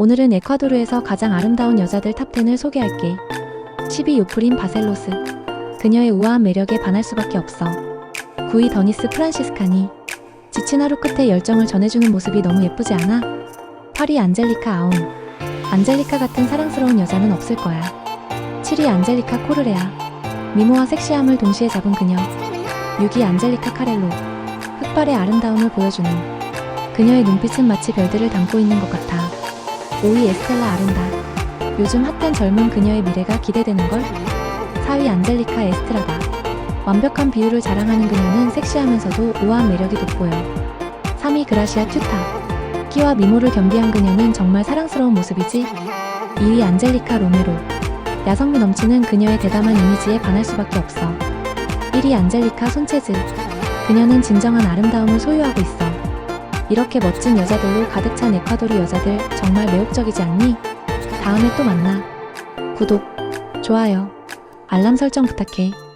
오늘은 에콰도르에서 가장 아름다운 여자들 탑10을 소개할게. 10위 요프린 바셀로스. 그녀의 우아한 매력에 반할 수밖에 없어. 9위 더니스 프란시스카니. 지친 하루 끝에 열정을 전해주는 모습이 너무 예쁘지 않아? 8위 안젤리카 아온. 안젤리카 같은 사랑스러운 여자는 없을 거야. 7위 안젤리카 코르레아. 미모와 섹시함을 동시에 잡은 그녀. 6위 안젤리카 카렐로. 흑발의 아름다움을 보여주는. 그녀의 눈빛은 마치 별들을 담고 있는 것 같아. 5위 에스텔라 아른다. 요즘 핫한 젊은 그녀의 미래가 기대되는걸? 4위 안젤리카 에스트라다. 완벽한 비율을 자랑하는 그녀는 섹시하면서도 우아한 매력이 돋보여. 3위 그라시아 튜타. 끼와 미모를 겸비한 그녀는 정말 사랑스러운 모습이지. 2위 안젤리카 로메로. 야성미 넘치는 그녀의 대담한 이미지에 반할 수밖에 없어. 1위 안젤리카 손체즈. 그녀는 진정한 아름다움을 소유하고 있어. 이렇게 멋진 여자들로 가득 찬 에콰도르 여자들 정말 매혹적이지 않니? 다음에 또 만나. 구독, 좋아요, 알람 설정 부탁해.